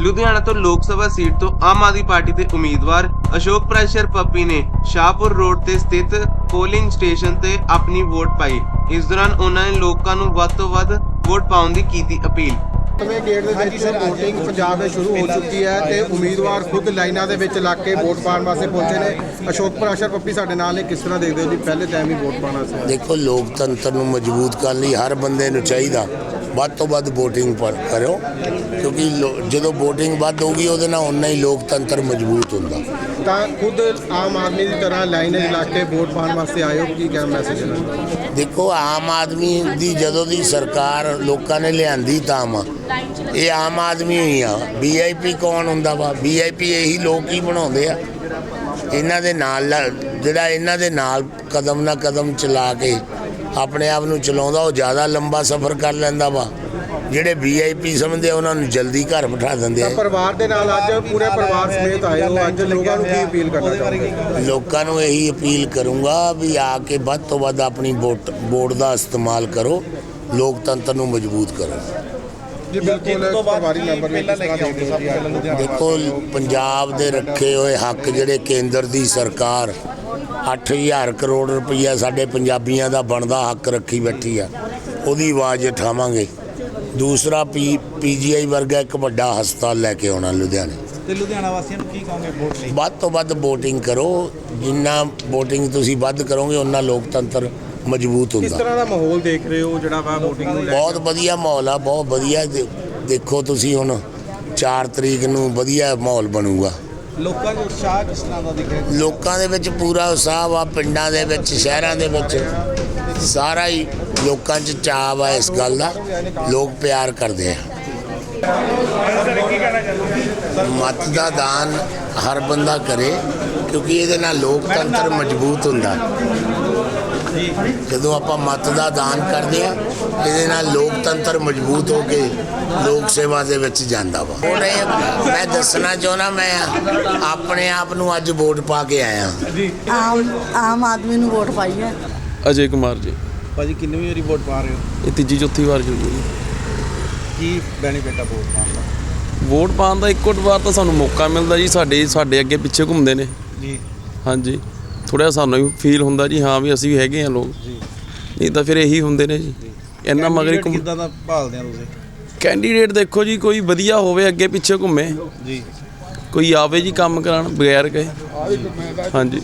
ਲੁਧਿਆਣਾ ਤੋਂ ਲੋਕ ਸਭਾ ਸੀਟ ਤੋਂ ਆਮ ਆਦਮੀ ਪਾਰਟੀ ਦੇ ਉਮੀਦਵਾਰ ਅਸ਼ੋਕ ਪ੍ਰੈਸ਼ਰ ਪੱਪੀ ਨੇ ਸ਼ਾਹਪੁਰ ਰੋਡ ਤੇ ਸਥਿਤ ਪੋਲਿੰਗ ਸਟੇਸ਼ਨ ਤੇ ਆਪਣੀ ਵੋਟ ਪਾਈ। ਇਸ ਦੌਰਾਨ ਉਹਨਾਂ ਨੇ ਲੋਕਾਂ ਨੂੰ ਵੱਧ ਤੋਂ ਵੱਧ ਵੋਟ ਪਾਉਣ ਦੀ ਕੀਤੀ ਅਪੀਲ। ਨਵੇਂ ਗੇਟ ਦੇ ਵਿੱਚ VOTING ਪੰਜਾਬ ਵਿੱਚ ਸ਼ੁਰੂ ਹੋ ਚੁੱਕੀ ਹੈ ਤੇ ਉਮੀਦਵਾਰ ਖੁਦ ਲਾਈਨਾਂ ਦੇ ਵਿੱਚ ਲੱਗ ਕੇ ਵੋਟ ਪਾਉਣ ਵਾਸਤੇ ਪਹੁੰਚੇ ਨੇ। ਅਸ਼ੋਕ ਪ੍ਰਾਸ਼ਰ ਪੱਪੀ ਸਾਡੇ ਨਾਲ ਨੇ। ਕਿਸ ਤਰ੍ਹਾਂ ਦੇਖਦੇ ਹੋ ਜੀ? ਪਹਿਲੇ ਟਾਈਮ ਹੀ ਵੋਟ ਪਾਉਣਾ ਸੀ ਦੇਖੋ ਲੋਕਤੰਤਰ ਨੂੰ ਮਜ਼ਬੂਤ ਕਰਨ ਲਈ ਹਰ ਬੰਦੇ ਨੂੰ ਚਾਹੀਦਾ। ਵੱਧ ਤੋਂ ਵੱਧ VOTING ਪਰ ਕਰੋ ਕਿਉਂਕਿ ਲੋ- ਜਦੋਂ VOTING ਵੱਧ ਹੋਊਗੀ ਉਹਦੇ ਨਾਲ ਉਨਾ ਹੀ ਲੋਕਤੰਤਰ ਮਜ਼ਬੂਤ ਹੁੰਦਾ। ਤਾਂ ਖੁਦ ਆਮ ਆਦਮੀ ਦੀ ਤਰ੍ਹਾਂ ਲਾਈਨ ਲੱਗ ਕੇ ਵੋਟ ਪਾਉਣ ਵਾਸਤੇ ਆਏ ਹੋ? ਕੀ ਕਹਿਣਾ ਮੈਸੇਜ ਹੈ? ਦੇਖੋ ਆਮ ਆਦਮੀ ਦੀ ਜਦੋਂ ਦੀ ਸਰਕਾਰ ਲੋਕਾਂ ਨੇ ਲਿਆਂਦੀ ਤਾਂ ਵਾ ਇਹ ਆਮ ਆਦਮੀ ਹੀ ਆ। ਵੀਆਈਪੀ ਕੌਣ ਹੁੰਦਾ ਵਾ? ਵੀਆਈਪੀ ਇਹੀ ਲੋਕ ਹੀ ਬਣਾਉਂਦੇ ਆ। ਇਹਨਾਂ ਦੇ ਨਾਲ ਜਿਹੜਾ ਇਹਨਾਂ ਦੇ ਨਾਲ ਕਦਮ ਨਾ ਕਦਮ ਚਲਾ ਕੇ ਆਪਣੇ ਆਪ ਨੂੰ ਚਲਾਉਂਦਾ ਉਹ ਜ਼ਿਆਦਾ ਲੰਬਾ ਸਫ਼ਰ ਕਰ ਲੈਂਦਾ ਵਾ। ਜਿਹੜੇ ਵੀਆਈਪੀ ਸਮਝਦੇ ਉਹਨਾਂ ਨੂੰ ਜਲਦੀ ਘਰ ਬਿਠਾ ਦਿੰਦੇ ਆ। ਪਰਿਵਾਰ ਦੇ ਨਾਲ ਅੱਜ ਪੂਰੇ ਪਰਿਵਾਰ ਸਮੇਤ ਆਏ ਹੋ। ਅੱਜ ਲੋਕਾਂ ਨੂੰ ਕੀ ਅਪੀਲ ਕਰਨਾ ਚਾਹੋਗੇ? ਲੋਕਾਂ ਨੂੰ ਇਹੀ ਅਪੀਲ ਕਰੂੰਗਾ ਵੀ ਆ ਕੇ ਵੱਧ ਤੋਂ ਵੱਧ ਆਪਣੀ ਵੋਟ ਵੋਟ ਦਾ ਇਸਤੇਮਾਲ ਕਰੋ। ਲੋਕਤੰਤਰ ਨੂੰ ਮਜ਼ਬੂਤ ਕਰੋ। ਜੀ ਬਿਲਕੁਲ ਪਰਿਵਾਰੀ ਮੈਂਬਰ ਨੇ ਕਿਸ ਤਰ੍ਹਾਂ ਦੇਖਦੇ ਹੋ ਜੀ ਅੱਜ? ਦੇਖੋ ਪੰਜਾਬ ਦੇ ਰੱਖੇ ਹੋਏ ਹੱਕ ਜਿਹੜੇ ਕੇਂਦਰ ਦੀ ਸਰਕਾਰ 8000 ਕਰੋੜ ਰੁਪਈਆ ਸਾਡੇ ਪੰਜਾਬੀਆਂ ਦਾ ਬਣਦਾ ਹੱਕ ਰੱਖੀ ਬੈਠੀ ਆ ਉਹਦੀ ਆਵਾਜ਼ ਉਠਾਵਾਂਗੇ। ਦੂਸਰਾ ਪੀ ਪੀਜੀਆਈ ਵਰਗਾ ਇੱਕ ਵੱਡਾ ਹਸਪਤਾਲ ਲੈ ਕੇ ਆਉਣਾ ਲੁਧਿਆਣੇ। ਤੇ ਲੁਧਿਆਣਾ ਵਾਸੀਆਂ ਨੂੰ ਕੀ ਕਹੋਗੇ ਵੋਟ ਲਈ? ਵੱਧ ਤੋਂ ਵੱਧ VOTING ਕਰੋ ਜਿੰਨਾ VOTING ਤੁਸੀਂ ਵੱਧ ਕਰੋਗੇ ਉਨਾ ਲੋਕਤੰਤਰ ਮਜ਼ਬੂਤ ਕਿਸ ਹੁੰਦਾ ਤਰ੍ਹਾਂ ਦਾ ਮਾਹੌਲ ਦੇਖ ਰਹੇ ਹੋ ਜਿਹੜਾ ਵਾ VOTING ਨੂੰ ਲੈ ਕੇ? ਬਹੁਤ ਵਧੀਆ ਮਾਹੌਲ ਆ ਬਹੁਤ ਵਧੀਆ ਦੇ- ਦੇਖੋ ਤੁਸੀਂ ਹੁਣ 4 ਤਰੀਕ ਨੂੰ ਵਧੀਆ ਮਾਹੌਲ ਬਣੂਗਾ। ਲੋਕਾਂ ਦਾ ਉਤਸ਼ਾਹ ਕਿਸ ਤਰ੍ਹਾਂ ਦਾ ਦਿਖ ਰਿਹਾ? ਲੋਕਾਂ ਦੇ ਵਿੱਚ ਪੂਰਾ ਉਤਸ਼ਾਹ ਵਾ ਪਿੰਡਾਂ ਦੇ ਵਿੱਚ ਸ਼ਹਿਰਾਂ ਦੇ ਵਿੱਚ। ਸਾਰਾ ਹੀ ਲੋਕਾਂ 'ਚ ਚਾਅ ਵਾ ਇਸ ਗੱਲ ਦਾ। ਲੋਕ ਪਿਆਰ ਕਰਦੇ ਆ। ਮਤ ਦਾ ਦਾਨ ਹਰ ਬੰਦਾ ਕਰੇ ਕਿਉਂਕਿ ਇਹਦੇ ਨਾਲ ਲੋਕਤੰਤਰ ਮਜ਼ਬੂਤ ਹੁੰਦਾ। ਜਦੋਂ ਆਪਾਂ ਮਤ ਦਾ ਦਾਨ ਕਰਦੇ ਆ ਇਹਦੇ ਨਾਲ ਲੋਕਤੰਤਰ ਮਜ਼ਬੂਤ ਹੋ ਕੇ ਲੋਕ ਸੇਵਾ ਦੇ ਵਿੱਚ ਜਾਂਦਾ ਵਾ। ਹੁਣ ਇਹ ਮੈਂ ਦੱਸਣਾ ਚਾਹੁੰਦਾ ਮੈਂ ਆਪਣੇ ਆਪ ਨੂੰ ਅੱਜ ਵੋਟ ਪਾ ਕੇ ਆਇਆ। ਆਮ ਆਮ ਆਦਮੀ ਨੂੰ ਵੋਟ ਪਾਈ ਹੈ। ਅਜੇ ਕੁਮਾਰ ਜੀ। ਭਾਜੀ ਕਿੰਨੀ ਵਾਰੀ ਵੋਟ ਪਾ ਰਹੇ ਹੋ? ਇਹ ਤੀਜੀ ਚੌਥੀ ਵਾਰ ਜੀ। ਕੀ ਬੈਨੀਫਿਟ ਆ ਵੋਟ ਪਾਉਣ ਦਾ? ਵੋਟ ਪਾਉਣ ਦਾ ਇੱਕੋ ਵਾਰ ਤਾਂ ਸਾਨੂੰ ਮੌਕਾ ਮਿਲਦਾ ਜੀ ਸਾਡੇ ਸਾਡੇ ਅੱਗੇ ਪਿੱਛੇ ਘੁੰਮਦੇ ਨੇ। ਜੀ। ਹਾਂਜੀ। ਥੋੜਾ ਸਾਨੂੰ ਵੀ ਫੀਲ ਹੁੰਦਾ ਜੀ ਹਾਂ ਵੀ ਅਸੀਂ ਵੀ ਹੈਗੇ ਆ ਲੋਕ। ਜੀ। ਨਹੀਂ ਤਾਂ ਫਿਰ ਇਹੀ ਹੁੰਦੇ ਨੇ ਜੀ। ਇੰਨਾ ਮਗਰ ਘੁੰਮ ਕਿੱਦਾਂ ਦਾ ਭਾਲਦੇ ਆ ਤੁਸੀਂ? ਕੈਂਡੀਡੇਟ ਦੇਖੋ ਜੀ ਕੋਈ ਵਧੀਆ ਹੋਵੇ ਅੱਗੇ ਪਿੱਛੇ ਘੁੰਮੇ। ਜੀ। ਕੋਈ ਆਵੇ ਜੀ ਕੰਮ ਕਰਾਉਣ ਬਗੈਰ ਕਹੇ। ਹਾਂਜੀ।